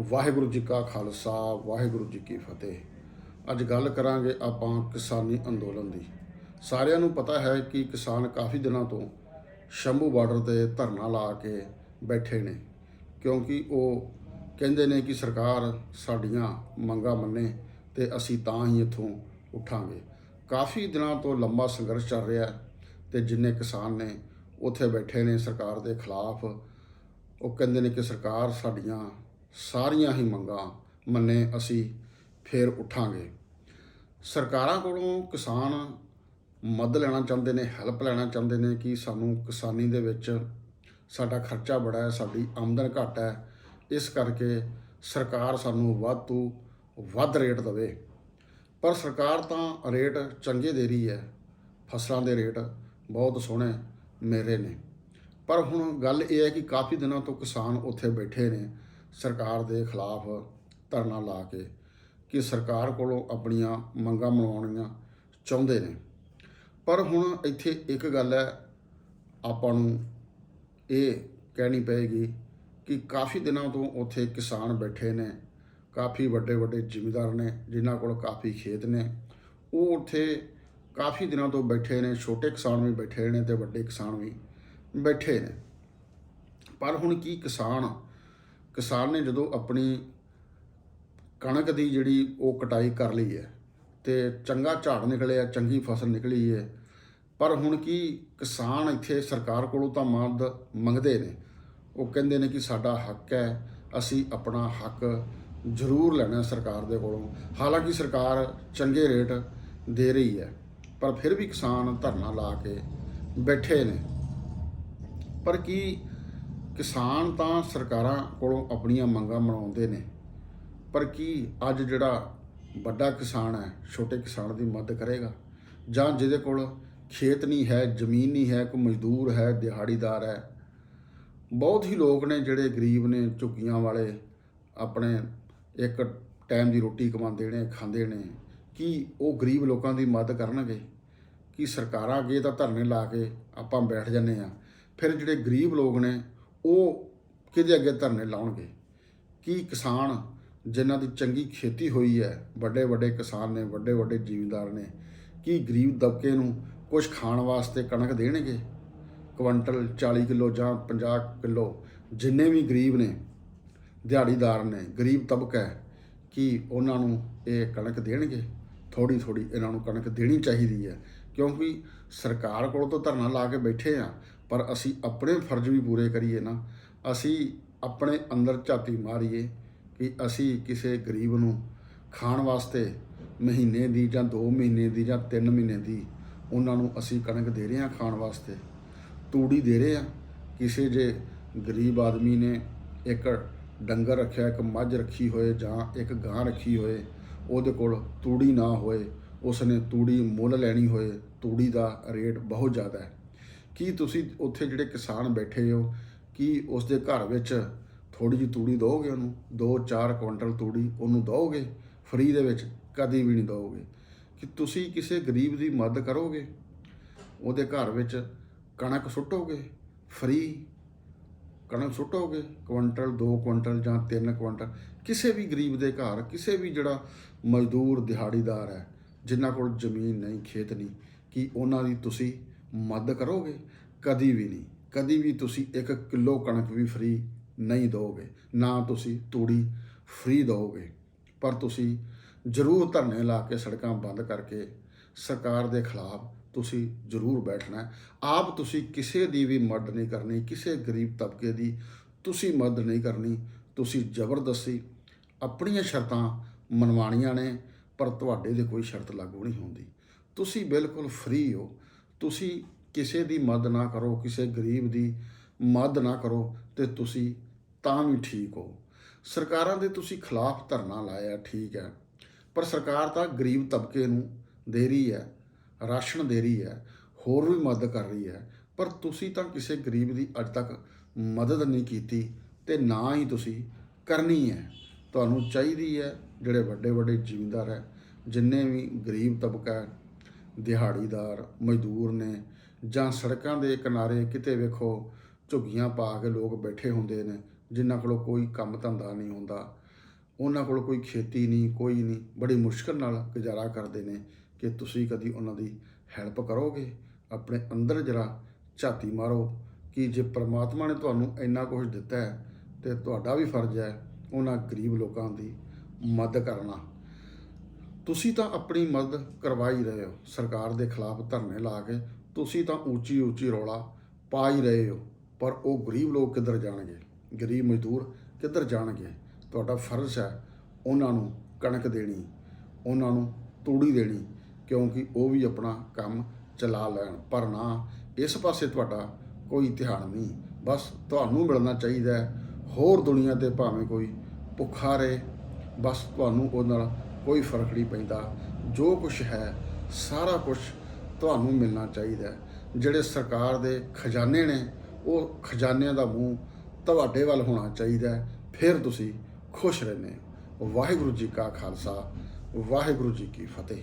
ਵਾਹਿਗੁਰੂ ਜੀ ਕਾ ਖਾਲਸਾ, ਵਾਹਿਗੁਰੂ ਜੀ ਕੀ ਫਤਿਹ। ਅੱਜ ਗੱਲ ਕਰਾਂਗੇ ਆਪਾਂ ਕਿਸਾਨੀ ਅੰਦੋਲਨ ਦੀ। ਸਾਰਿਆਂ ਨੂੰ ਪਤਾ ਹੈ ਕਿ ਕਿਸਾਨ ਕਾਫੀ ਦਿਨਾਂ ਤੋਂ ਸ਼ੰਭੂ ਬਾਰਡਰ ਤੇ ਧਰਨਾ ਲਾ ਕੇ ਬੈਠੇ ਨੇ, ਕਿਉਂਕਿ ਉਹ ਕਹਿੰਦੇ ਨੇ ਕਿ ਸਰਕਾਰ ਸਾਡੀਆਂ ਮੰਗਾਂ ਮੰਨੇ ਤੇ ਅਸੀਂ ਤਾਂ ਹੀ ਇੱਥੋਂ ਉੱਠਾਂਗੇ। ਕਾਫੀ ਦਿਨਾਂ ਤੋਂ ਲੰਬਾ ਸੰਘਰਸ਼ ਚੱਲ ਰਿਹਾ ਹੈ ਤੇ ਜਿੰਨੇ ਕਿਸਾਨ ਨੇ ਉੱਥੇ ਬੈਠੇ ਨੇ ਸਰਕਾਰ ਦੇ ਖਿਲਾਫ, ਉਹ ਕਹਿੰਦੇ ਨੇ ਕਿ ਸਰਕਾਰ ਸਾਡੀਆਂ ਸਾਰੀਆਂ ਹੀ ਮੰਗਾਂ ਮੰਨੇ ਅਸੀਂ ਫੇਰ ਉੱਠਾਂਗੇ। ਸਰਕਾਰਾਂ ਕੋਲੋਂ ਕਿਸਾਨ ਮਦਦ ਲੈਣਾ ਚਾਹੁੰਦੇ ਨੇ, ਹੈਲਪ ਲੈਣਾ ਚਾਹੁੰਦੇ ਨੇ ਕਿ ਸਾਨੂੰ ਕਿਸਾਨੀ ਦੇ ਵਿੱਚ ਸਾਡਾ ਖਰਚਾ ਬੜਾ ਹੈ, ਸਾਡੀ ਆਮਦਨ ਘੱਟ ਹੈ। ਇਸ ਕਰਕੇ ਸਰਕਾਰ ਸਾਨੂੰ ਵੱਧ ਤੋਂ ਵੱਧ ਰੇਟ ਦੇਵੇ। ਪਰ ਸਰਕਾਰ ਤਾਂ ਰੇਟ ਚੰਗੇ ਦੇ ਰਹੀ ਹੈ, ਫਸਲਾਂ ਦੇ ਰੇਟ ਬਹੁਤ ਸੋਹਣੇ ਮੇਰੇ ਨੇ। ਪਰ ਹੁਣ ਗੱਲ ਇਹ ਹੈ ਕਿ ਕਾਫੀ ਦਿਨਾਂ ਤੋਂ ਕਿਸਾਨ ਉੱਥੇ ਬੈਠੇ ਨੇ ਸਰਕਾਰ ਦੇ ਖਿਲਾਫ ਧਰਨਾ ਲਾ ਕੇ ਕਿ ਸਰਕਾਰ ਕੋਲੋਂ ਆਪਣੀਆਂ ਮੰਗਾਂ ਮਨਾਉਣੀਆਂ ਚਾਹੁੰਦੇ ਨੇ। ਪਰ ਹੁਣ ਇੱਥੇ ਇੱਕ ਗੱਲ ਹੈ, ਆਪਾਂ ਨੂੰ ਇਹ ਕਹਿਣੀ ਪਏਗੀ ਕਿ ਕਾਫੀ ਦਿਨਾਂ ਤੋਂ ਉੱਥੇ ਕਿਸਾਨ ਬੈਠੇ ਨੇ, ਕਾਫੀ ਵੱਡੇ ਵੱਡੇ ਜ਼ਿਮੀਦਾਰ ਨੇ, ਜਿਨ੍ਹਾਂ ਕੋਲ ਕਾਫੀ ਖੇਤ ਨੇ। ਉਹ ਉੱਥੇ ਕਾਫੀ ਦਿਨਾਂ ਤੋਂ ਬੈਠੇ ਨੇ, ਛੋਟੇ ਕਿਸਾਨ ਵੀ ਬੈਠੇ ਨੇ ਤੇ ਵੱਡੇ ਕਿਸਾਨ ਵੀ ਬੈਠੇ ਨੇ। ਪਰ ਹੁਣ ਕੀ ਕਿਸਾਨ ਕਿਸਾਨ ਨੇ ਜਦੋਂ ਆਪਣੀ ਕਣਕ ਦੀ ਜਿਹੜੀ ਉਹ ਕਟਾਈ ਕਰ ਲਈ ਹੈ ਤੇ ਚੰਗਾ ਝਾੜ ਨਿਕਲਿਆ, ਚੰਗੀ ਫਸਲ ਨਿਕਲੀ ਹੈ, ਪਰ ਹੁਣ ਕੀ ਕਿਸਾਨ ਇੱਥੇ ਸਰਕਾਰ ਕੋਲੋਂ ਤਾਂ ਮਦਦ ਮੰਗਦੇ ਨੇ। ਉਹ ਕਹਿੰਦੇ ਨੇ ਕਿ ਸਾਡਾ ਹੱਕ ਹੈ, ਅਸੀਂ ਆਪਣਾ ਹੱਕ ਜ਼ਰੂਰ ਲੈਣਾ ਸਰਕਾਰ ਦੇ ਕੋਲੋਂ। ਹਾਲਾਂਕਿ ਸਰਕਾਰ ਚੰਗੇ ਰੇਟ ਦੇ ਰਹੀ ਹੈ, ਪਰ ਫਿਰ ਵੀ ਕਿਸਾਨ ਧਰਨਾ ਲਾ ਕੇ ਬੈਠੇ ਨੇ। ਪਰ ਕੀ ਕਿਸਾਨ ਤਾਂ ਸਰਕਾਰਾਂ ਕੋਲੋਂ ਆਪਣੀਆਂ ਮੰਗਾਂ ਮਨਾਉਂਦੇ ਨੇ। ਪਰ ਕੀ ਅੱਜ ਜਿਹੜਾ ਵੱਡਾ ਕਿਸਾਨ ਹੈ, ਛੋਟੇ ਕਿਸਾਨ ਦੀ ਮਦਦ ਕਰੇਗਾ? ਜਾਂ ਜਿਹਦੇ ਕੋਲ ਖੇਤ ਨਹੀਂ ਹੈ, ਜ਼ਮੀਨ ਨਹੀਂ ਹੈ, ਕੋਈ ਮਜ਼ਦੂਰ ਹੈ, ਦਿਹਾੜੀਦਾਰ ਹੈ, ਬਹੁਤ ਹੀ ਲੋਕ ਨੇ ਜਿਹੜੇ ਗਰੀਬ ਨੇ, ਝੁੱਗੀਆਂ ਵਾਲੇ, ਆਪਣੇ ਇੱਕ ਟਾਈਮ ਦੀ ਰੋਟੀ ਕਮਾਉਂਦੇ ਨੇ, ਖਾਂਦੇ ਨੇ। ਕੀ ਉਹ ਗਰੀਬ ਲੋਕਾਂ ਦੀ ਮਦਦ ਕਰਨਗੇ? ਕਿ ਸਰਕਾਰਾਂ ਅੱਗੇ ਤਾਂ ਧਰਨੇ ਲਾ ਕੇ ਆਪਾਂ ਬੈਠ ਜੰਨੇ ਆ ਫਿਰ ਜਿਹੜੇ ਗਰੀਬ ਲੋਕ ਨੇ ਉਹ ਕਿਹਦੇ ਅੱਗੇ ਧਰਨੇ ਲਾਉਣਗੇ? ਕੀ ਕਿਸਾਨ ਜਿਨ੍ਹਾਂ ਦੀ ਚੰਗੀ ਖੇਤੀ ਹੋਈ ਹੈ ਵੱਡੇ ਵੱਡੇ ਕਿਸਾਨ ਨੇ ਵੱਡੇ ਵੱਡੇ ਜ਼ਿਮੀਂਦਾਰ ਨੇ, ਕੀ ਗਰੀਬ ਦਬਕੇ ਨੂੰ ਕੁਝ ਖਾਣ ਵਾਸਤੇ ਕਣਕ ਦੇਣਗੇ? ਕੁਇੰਟਲ 40 ਕਿਲੋ ਜਾਂ 50 ਕਿਲੋ, ਜਿੰਨੇ ਵੀ ਗਰੀਬ ਨੇ, ਦਿਹਾੜੀਦਾਰ ਨੇ, ਗਰੀਬ ਤਬਕਾ ਹੈ, ਕਿ ਉਹਨਾਂ ਨੂੰ ਇਹ ਕਣਕ ਦੇਣਗੇ? ਥੋੜੀ ਥੋੜੀ ਇਹਨਾਂ ਨੂੰ ਕਣਕ ਦੇਣੀ ਚਾਹੀਦੀ ਹੈ, ਕਿਉਂਕਿ ਸਰਕਾਰ ਕੋਲ ਤਾਂ ਧਰਨਾ ਲਾ ਕੇ ਬੈਠੇ ਆ ਪਰ ਅਸੀਂ ਆਪਣੇ ਫਰਜ਼ ਵੀ ਪੂਰੇ ਕਰੀਏ ਨਾ, ਅਸੀਂ ਆਪਣੇ ਅੰਦਰ ਝਾਤੀ ਮਾਰੀਏ ਕਿ ਅਸੀਂ ਕਿਸੇ ਗਰੀਬ ਨੂੰ ਖਾਣ ਵਾਸਤੇ ਮਹੀਨੇ ਦੀ ਜਾਂ 2 ਮਹੀਨੇ ਦੀ ਜਾਂ 3 ਮਹੀਨੇ ਦੀ ਉਹਨਾਂ ਨੂੰ ਅਸੀਂ ਕਣਕ ਦੇ ਰਹੇ ਹਾਂ ਖਾਣ ਵਾਸਤੇ। ਤੂੜੀ ਦੇ ਰਹੇ ਹਾਂ। ਕਿਸੇ ਜੇ ਗਰੀਬ ਆਦਮੀ ਨੇ ਇੱਕ ਡੰਗਰ ਰੱਖਿਆ, ਇੱਕ ਮੱਝ ਰੱਖੀ ਹੋਏ ਜਾਂ ਇੱਕ ਗਾਂ ਰੱਖੀ ਹੋਏ, ਉਹਦੇ ਕੋਲ ਤੂੜੀ ਨਾ ਹੋਏ, ਉਸਨੇ ਤੂੜੀ ਮੁੱਲ ਲੈਣੀ ਹੋਏ, ਤੂੜੀ ਦਾ ਰੇਟ ਬਹੁਤ ਜ਼ਿਆਦਾ ਹੈ। ਕੀ ਤੁਸੀਂ ਉੱਥੇ ਜਿਹੜੇ ਕਿਸਾਨ ਬੈਠੇ ਹੋ, ਕੀ ਉਸ ਦੇ ਘਰ ਵਿੱਚ ਥੋੜੀ ਜਿਹੀ ਤੂੜੀ ਦੋਗੇ ਉਹਨੂੰ? 2-4 ਕੁਇੰਟਲ ਤੂੜੀ ਉਹਨੂੰ ਦੋਗੇ ਫ੍ਰੀ ਦੇ ਵਿੱਚ ਕਦੀ ਵੀ ਨਹੀਂ ਦੋਗੇ ਕਿ ਤੁਸੀਂ ਕਿਸੇ ਗਰੀਬ ਦੀ ਮਦਦ ਕਰੋਗੇ? ਉਹਦੇ ਘਰ ਵਿੱਚ ਕਣਕ ਸੁੱਟੋਗੇ? ਫ੍ਰੀ ਕਣਕ ਸੁੱਟੋਗੇ? ਕੁਇੰਟਲ 2 ਕੁਇੰਟਲ ਜਾਂ 3 ਕੁਇੰਟਲ? ਕਿਸੇ ਵੀ ਗਰੀਬ ਦੇ ਘਰ, ਕਿਸੇ ਵੀ ਜਿਹੜਾ ਮਜ਼ਦੂਰ, ਦਿਹਾੜੀਦਾਰ ਹੈ, ਜਿਨ੍ਹਾਂ ਕੋਲ ਜ਼ਮੀਨ ਨਹੀਂ, ਖੇਤ ਨਹੀਂ, ਕਿ ਉਹਨਾਂ ਦੀ ਤੁਸੀਂ ਮਦਦ ਕਰੋਗੇ? ਕਦੀ ਵੀ ਨਹੀਂ। ਕਦੀ ਵੀ ਤੁਸੀਂ 1 ਕਿਲੋ ਕਣਕ ਵੀ ਫ੍ਰੀ ਨਹੀਂ ਦੋਗੇ ਨਾ ਤੁਸੀਂ ਤੂੜੀ ਫ੍ਰੀ ਦੋਗੇ ਪਰ ਤੁਸੀਂ ਜ਼ਰੂਰ ਧਰਨੇ ਲਾ ਕੇ ਸੜਕਾਂ ਬੰਦ ਕਰਕੇ ਸਰਕਾਰ ਦੇ ਖਿਲਾਫ ਤੁਸੀਂ ਜ਼ਰੂਰ ਬੈਠਣਾ ਆਪ ਤੁਸੀਂ ਕਿਸੇ ਦੀ ਵੀ ਮਦਦ ਨਹੀਂ ਕਰਨੀ, ਕਿਸੇ ਗਰੀਬ ਤਬਕੇ ਦੀ ਤੁਸੀਂ ਮਦਦ ਨਹੀਂ ਕਰਨੀ। ਤੁਸੀਂ ਜ਼ਬਰਦਸਤੀ ਆਪਣੀਆਂ ਸ਼ਰਤਾਂ ਮਨਵਾਣੀਆਂ ਨੇ, ਪਰ ਤੁਹਾਡੇ ਦੇ ਕੋਈ ਸ਼ਰਤ ਲਾਗੂ ਨਹੀਂ ਹੁੰਦੀ। ਤੁਸੀਂ ਬਿਲਕੁਲ ਫ੍ਰੀ ਹੋ। ਤੁਸੀਂ ਕਿਸੇ ਦੀ ਮਦਦ ਨਾ ਕਰੋ, ਕਿਸੇ ਗਰੀਬ ਦੀ ਮਦਦ ਨਾ ਕਰੋ ਤੇ ਤੁਸੀਂ ਤਾਂ ਵੀ ਠੀਕ ਹੋ। ਸਰਕਾਰਾਂ ਦੇ ਤੁਸੀਂ ਖਿਲਾਫ ਧਰਨਾ ਲਾਇਆ, ਠੀਕ ਹੈ। ਪਰ ਸਰਕਾਰ ਤਾਂ ਗਰੀਬ ਤਬਕੇ ਨੂੰ ਦੇ ਰਹੀ ਹੈ, ਰਾਸ਼ਨ ਦੇ ਰਹੀ ਹੈ, ਹੋਰ ਵੀ ਮਦਦ ਕਰ ਰਹੀ ਹੈ। ਪਰ ਤੁਸੀਂ ਤਾਂ ਕਿਸੇ ਗਰੀਬ ਦੀ ਅੱਜ ਤੱਕ ਮਦਦ ਨਹੀਂ ਕੀਤੀ ਤੇ ਨਾ ਹੀ ਤੁਸੀਂ ਕਰਨੀ ਹੈ। ਤੁਹਾਨੂੰ ਚਾਹੀਦੀ ਹੈ ਜਿਹੜੇ ਵੱਡੇ ਵੱਡੇ ਜ਼ਿਮੀਂਦਾਰ ਹੈ, ਜਿੰਨੇ ਵੀ ਗਰੀਬ ਤਬਕਾ ਹੈ ਦਿਹਾੜੀਦਾਰ, ਮਜ਼ਦੂਰ ਨੇ ਜਾਂ ਸੜਕਾਂ ਦੇ ਕਿਨਾਰੇ ਕਿਤੇ ਵੇਖੋ ਝੁੱਗੀਆਂ ਪਾ ਕੇ ਲੋਕ ਬੈਠੇ ਹੁੰਦੇ ਨੇ, ਜਿਨ੍ਹਾਂ ਕੋਲੋਂ ਕੋਈ ਕੰਮ ਧੰਦਾ ਨਹੀਂ ਹੁੰਦਾ। ਉਹਨਾਂ ਕੋਲ ਕੋਈ ਖੇਤੀ ਨਹੀਂ, ਕੋਈ ਨਹੀਂ। ਬੜੀ ਮੁਸ਼ਕਲ ਨਾਲ ਗੁਜ਼ਾਰਾ ਕਰਦੇ ਨੇ ਕਿ ਤੁਸੀਂ ਕਦੀ ਉਹਨਾਂ ਦੀ ਹੈਲਪ ਕਰੋਗੇ? ਆਪਣੇ ਅੰਦਰ ਜਰਾ ਝਾਤੀ ਮਾਰੋ ਕਿ ਜੇ ਪ੍ਰਮਾਤਮਾ ਨੇ ਤੁਹਾਨੂੰ ਇੰਨਾ ਕੁਝ ਦਿੱਤਾ ਹੈ ਤੇ ਤੁਹਾਡਾ ਵੀ ਫਰਜ਼ ਹੈ ਉਹਨਾਂ ਗਰੀਬ ਲੋਕਾਂ ਦੀ ਮਦਦ ਕਰਨਾ। ਤੁਸੀਂ ਤਾਂ ਆਪਣੀ ਮਦਦ ਕਰਵਾ ਹੀ ਰਹੇ ਹੋ, ਸਰਕਾਰ ਦੇ ਖਿਲਾਫ ਧਰਨੇ ਲਾ ਕੇ, ਤੁਸੀਂ ਤਾਂ ਉੱਚੀ ਉੱਚੀ ਰੌਲਾ ਪਾ ਹੀ ਰਹੇ ਹੋ, ਪਰ ਉਹ ਗਰੀਬ ਲੋਕ ਕਿੱਧਰ ਜਾਣਗੇ? ਗਰੀਬ ਮਜ਼ਦੂਰ ਕਿੱਧਰ ਜਾਣਗੇ? ਤੁਹਾਡਾ ਫਰਜ਼ ਹੈ ਉਹਨਾਂ ਨੂੰ ਕਣਕ ਦੇਣੀ, ਉਹਨਾਂ ਨੂੰ ਤੂੜੀ ਦੇਣੀ, ਕਿਉਂਕਿ ਉਹ ਵੀ ਆਪਣਾ ਕੰਮ ਚਲਾ ਲੈਣ। ਪਰ ਨਾ, ਇਸ ਪਾਸੇ ਤੁਹਾਡਾ ਕੋਈ ਧਿਆਨ ਨਹੀਂ। ਬਸ ਤੁਹਾਨੂੰ ਮਿਲਣਾ ਚਾਹੀਦਾ ਹੋਰ ਦੁਨੀਆ ਤੇ ਭਾਵੇਂ ਕੋਈ ਭੁੱਖਾ ਰਹੇ, ਬਸ ਤੁਹਾਨੂੰ ਉਹ ਨਾਲ ਕੋਈ ਫ਼ਰਕ ਨਹੀਂ ਪੈਂਦਾ। ਜੋ ਕੁਝ ਹੈ, ਸਾਰਾ ਕੁਝ ਤੁਹਾਨੂੰ ਮਿਲਣਾ ਚਾਹੀਦਾ ਜਿਹੜੇ ਸਰਕਾਰ ਦੇ ਖਜ਼ਾਨੇ ਨੇ, ਉਹ ਖਜ਼ਾਨਿਆਂ ਦਾ ਮੂੰਹ ਤੁਹਾਡੇ ਵੱਲ ਹੋਣਾ ਚਾਹੀਦਾ ਫਿਰ ਤੁਸੀਂ ਖੁਸ਼ ਰਹਿੰਦੇ ਹੋ। ਵਾਹਿਗੁਰੂ ਜੀ ਕਾ ਖਾਲਸਾ, ਵਾਹਿਗੁਰੂ ਜੀ ਕੀ ਫਤਿਹ।